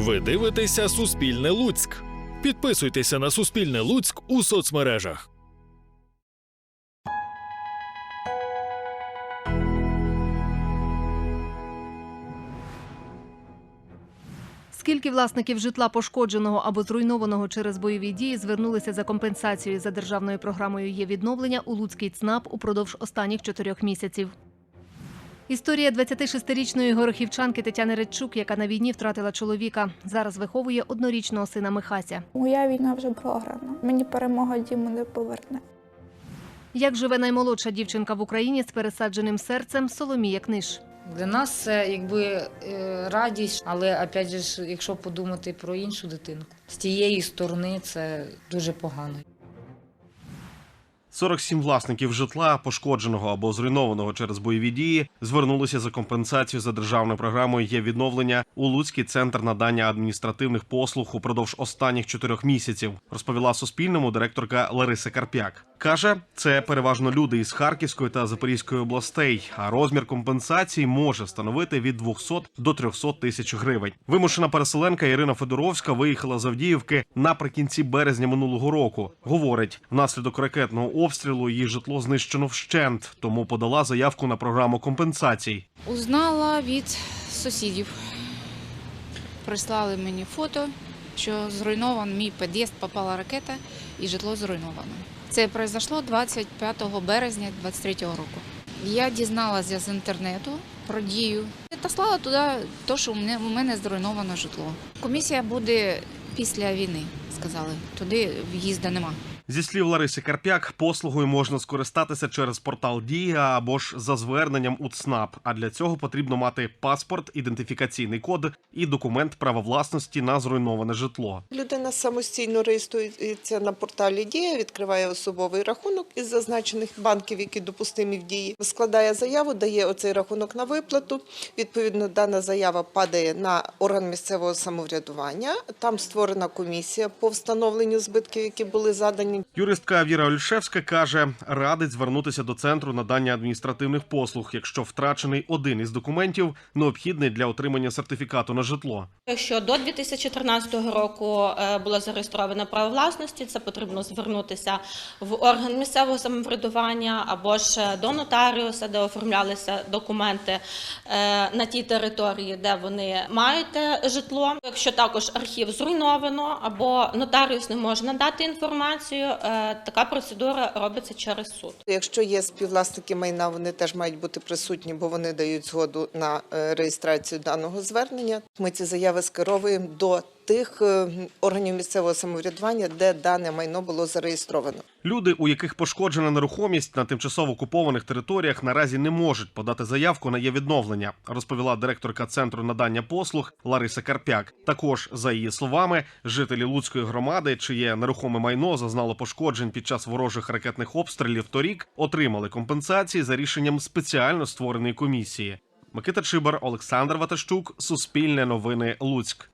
Ви дивитеся Суспільне Луцьк. Підписуйтеся на Суспільне Луцьк у соцмережах. Скільки власників житла пошкодженого або зруйнованого через бойові дії звернулися за компенсацією за державною програмою є відновлення у Луцький ЦНАП упродовж останніх чотирьох місяців. Історія 26-річної горохівчанки Тетяни Редчук, яка на війні втратила чоловіка, зараз виховує однорічного сина Михася. Моя війна вже програна. Мені перемога Діму не поверне. Як живе наймолодша дівчинка в Україні з пересадженим серцем Соломія Книж. Для нас це якби е, радість, але опять же, ж, якщо подумати про іншу дитинку, з тієї сторони це дуже погано. 47 власників житла, пошкодженого або зруйнованого через бойові дії, звернулися за компенсацію за державною програмою є відновлення у Луцький центр надання адміністративних послуг упродовж останніх чотирьох місяців. Розповіла Суспільному директорка Лариса Карпяк. каже, це переважно люди із Харківської та Запорізької областей. А розмір компенсації може становити від 200 до 300 тисяч гривень. Вимушена переселенка Ірина Федоровська виїхала з Авдіївки наприкінці березня минулого року. Говорить, внаслідок ракетного обстрілу її житло знищено вщент, тому подала заявку на програму компенсацій. Узнала від сусідів. Прислали мені фото, що зруйнований мій під'їзд, попала ракета і житло зруйновано. Це пройшло 25 березня 23 року. Я дізналася з інтернету про дію та слала туди те, що у мене, зруйновано житло. Комісія буде після війни, сказали. Туди в'їзду нема. Зі слів Лариси Карпяк, послугою можна скористатися через портал Дія або ж за зверненням у ЦНАП. А для цього потрібно мати паспорт, ідентифікаційний код і документ права власності на зруйноване житло. Людина самостійно реєструється на порталі Дія, відкриває особовий рахунок із зазначених банків, які допустимі в дії, складає заяву, дає оцей рахунок на виплату. Відповідно, дана заява падає на орган місцевого самоврядування. Там створена комісія по встановленню збитків, які були задані. Юристка Віра Ольшевська каже, радить звернутися до центру надання адміністративних послуг, якщо втрачений один із документів, необхідний для отримання сертифікату на житло. Якщо до 2014 року е, було зареєстровано право власності, це потрібно звернутися в орган місцевого самоврядування або ж до нотаріуса, де оформлялися документи е, на тій території, де вони мають житло. Якщо також архів зруйновано або нотаріус не може надати інформацію, е, така процедура робиться через суд. Якщо є співвласники майна, вони теж мають бути присутні, бо вони дають згоду на е, реєстрацію даного звернення. Ми ці заяви скеровуємо до тих е, органів місцевого самоврядування, де дане майно було зареєстровано. Люди, у яких пошкоджена нерухомість на тимчасово окупованих територіях, наразі не можуть подати заявку на є відновлення, розповіла директорка центру надання послуг Лариса Карпяк. Також за її словами, жителі Луцької громади, чиє нерухоме майно зазнало пошкоджень під час ворожих ракетних обстрілів торік, отримали компенсації за рішенням спеціально створеної комісії. Микита Чибар, Олександр Ватащук, Суспільне новини Луцьк.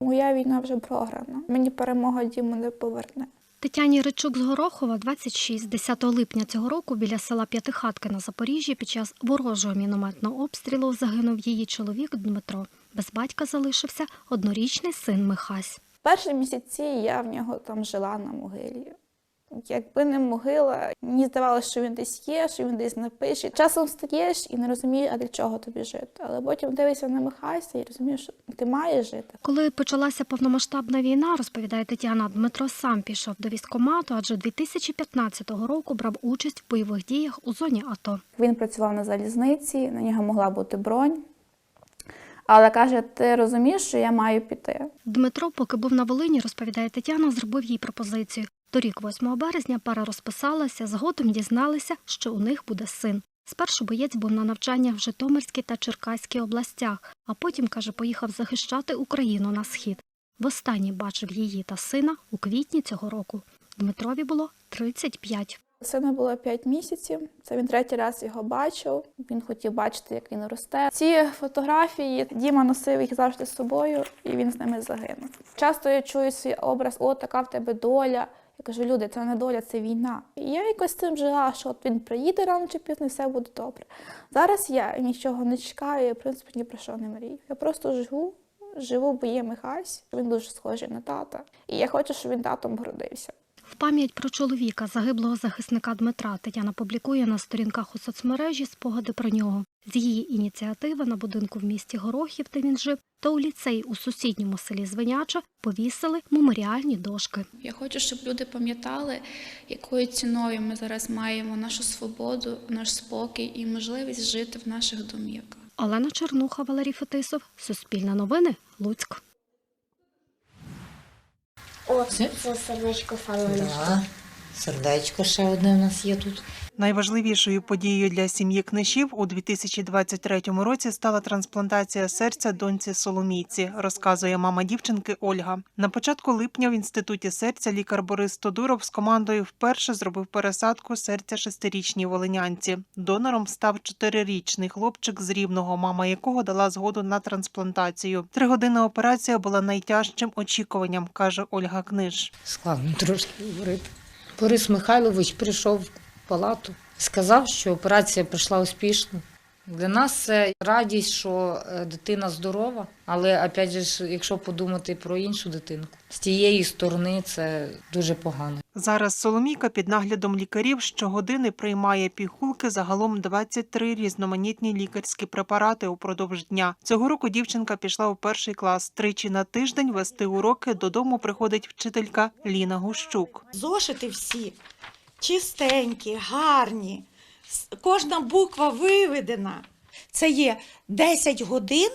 Моя війна вже програна. Мені перемога Діму не поверне. Тетяні Ричук з Горохова, 26, 10 липня цього року біля села П'ятихатки на Запоріжжі під час ворожого мінометного обстрілу загинув її чоловік Дмитро. Без батька залишився однорічний син Михась. Перші місяці я в нього там жила на могилі. Якби не могила, мені здавалося, що він десь є, що він десь напише. Часом стаєш і не розумієш, а для чого тобі жити. Але потім дивишся на Михайся і розумієш, що ти маєш жити. Коли почалася повномасштабна війна, розповідає Тетяна, Дмитро сам пішов до військкомату, адже 2015 року брав участь в бойових діях у зоні АТО. Він працював на залізниці, на нього могла бути бронь. Але каже: ти розумієш, що я маю піти. Дмитро, поки був на Волині, розповідає Тетяна, зробив їй пропозицію. Торік, 8 березня, пара розписалася, згодом дізналися, що у них буде син. Спершу боєць був на навчаннях в Житомирській та Черкаській областях, а потім, каже, поїхав захищати Україну на схід. Востаннє бачив її та сина у квітні цього року. Дмитрові було 35. Сину було 5 місяців. Це він третій раз його бачив. Він хотів бачити, як він росте. Ці фотографії Діма носив їх завжди з собою, і він з ними загинув. Часто я чую свій образ, о, така в тебе доля. Я кажу, люди, це не доля, це війна. І я якось з цим жила, що от він приїде рано чи пізно, все буде добре. Зараз я нічого не чекаю, я, в принципі, ні про що не мрію. Я просто живу живу в Бої Михась. Він дуже схожий на тата. І я хочу, щоб він татом гордився. В пам'ять про чоловіка, загиблого захисника Дмитра, Тетяна публікує на сторінках у соцмережі спогади про нього. З її ініціативи на будинку в місті Горохів, де він жив, та у ліцеї у сусідньому селі Звеняча повісили меморіальні дошки. Я хочу, щоб люди пам'ятали, якою ціною ми зараз маємо нашу свободу, наш спокій і можливість жити в наших домівках. Олена Чернуха, Валерій Фетисов, Суспільне новини, Луцьк. О, це сердечко салону. Да. Сердечко ще одне у нас є тут. Найважливішою подією для сім'ї книшів у 2023 році стала трансплантація серця доньці Соломійці, розказує мама дівчинки Ольга. На початку липня в інституті серця лікар Борис Тодуров з командою вперше зробив пересадку серця шестирічній волинянці. Донором став чотирирічний хлопчик з рівного, мама якого дала згоду на трансплантацію. Тригодинна операція була найтяжчим очікуванням, каже Ольга Книж. Складно трошки говорити. Борис Михайлович прийшов палату, сказав, що операція пройшла успішно. Для нас це радість, що е, дитина здорова, але опять же, ж, якщо подумати про іншу дитинку, з тієї сторони це дуже погано. Зараз Соломійка під наглядом лікарів щогодини приймає пігулки загалом 23 різноманітні лікарські препарати упродовж дня. Цього року дівчинка пішла у перший клас. Тричі на тиждень вести уроки додому приходить вчителька Ліна Гущук. Зошити всі чистенькі, гарні, кожна буква виведена. Це є 10 годин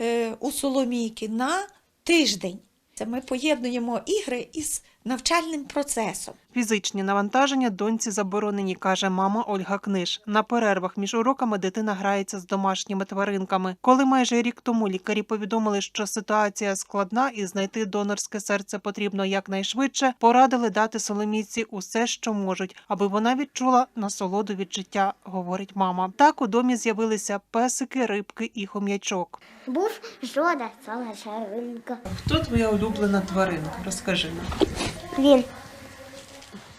е, у Соломійки на тиждень. Це ми поєднуємо ігри із навчальним процесом. Фізичні навантаження доньці заборонені, каже мама Ольга Книж. На перервах між уроками дитина грається з домашніми тваринками. Коли майже рік тому лікарі повідомили, що ситуація складна і знайти донорське серце потрібно якнайшвидше, порадили дати Соломійці усе, що можуть, аби вона відчула насолоду від життя, говорить мама. Так у домі з'явилися песики, рибки і хом'ячок. Був жода, ціла шаринка. Хто твоя улюблена тваринка? Розкажи нам. Він.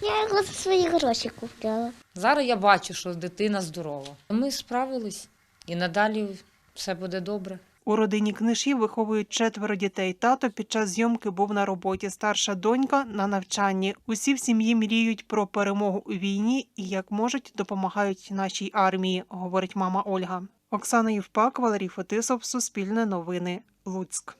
Я його за свої гроші купляла. Зараз я бачу, що дитина здорова. Ми справились і надалі все буде добре. У родині книжів виховують четверо дітей. Тато під час зйомки був на роботі. Старша донька на навчанні. Усі в сім'ї мріють про перемогу у війні і як можуть допомагають нашій армії, говорить мама Ольга. Оксана Євпак, Валерій Фетисов, Суспільне новини, Луцьк.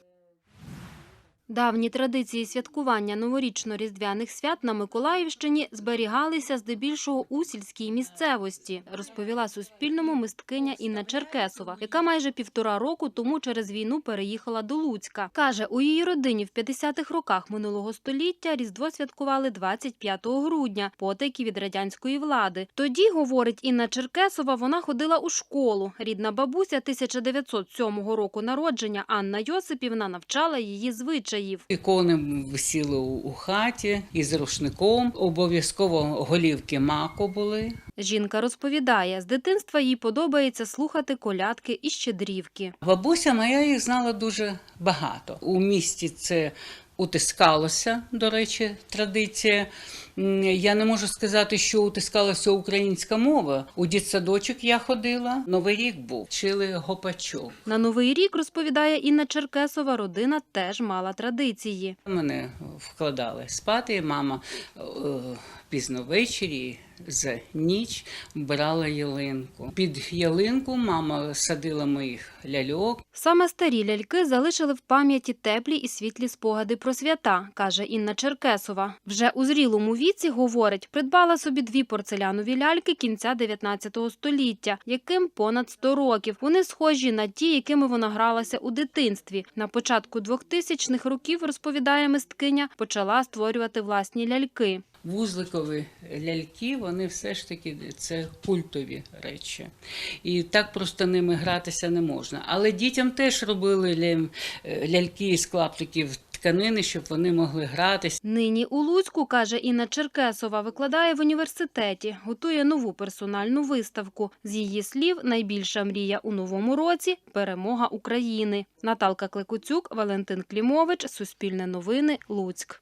Давні традиції святкування новорічно-різдвяних свят на Миколаївщині зберігалися здебільшого у сільській місцевості, розповіла Суспільному мисткиня Інна Черкесова, яка майже півтора року тому через війну переїхала до Луцька. Каже, у її родині в 50-х роках минулого століття Різдво святкували 25 грудня, потайки від радянської влади. Тоді, говорить Інна Черкесова, вона ходила у школу. Рідна бабуся 1907 року народження Анна Йосипівна навчала її звичаїв. Ікони висіли у у хаті із рушником. Обов'язково голівки маку були. Жінка розповідає, з дитинства їй подобається слухати колядки і щедрівки. Бабуся моя їх знала дуже багато. У місті це утискалося, до речі, традиція. Я не можу сказати, що утискалася українська мова. У дітсадочок я ходила. Новий рік був, вчили гопачок. На новий рік, розповідає Інна Черкесова, родина теж мала традиції. Мене вкладали спати. Мама е, пізно ввечері за ніч брала ялинку. Під ялинку мама садила моїх ляльок. Саме старі ляльки залишили в пам'яті теплі і світлі спогади про свята, каже Інна Черкесова. Вже у зрілому віці, говорить, придбала собі дві порцелянові ляльки кінця 19 століття, яким понад 100 років. Вони схожі на ті, якими вона гралася у дитинстві. На початку 2000-х років, розповідає мисткиня, почала створювати власні ляльки. Вузликові ляльки, вони все ж таки це культові речі. І так просто ними гратися не можна. Але дітям теж робили ля- ляльки із клаптиків тканини, щоб вони могли гратися. Нині у Луцьку, каже Інна Черкесова, викладає в університеті, готує нову персональну виставку. З її слів, найбільша мрія у новому році – перемога України. Наталка Клекуцюк, Валентин Клімович, Суспільне новини, Луцьк.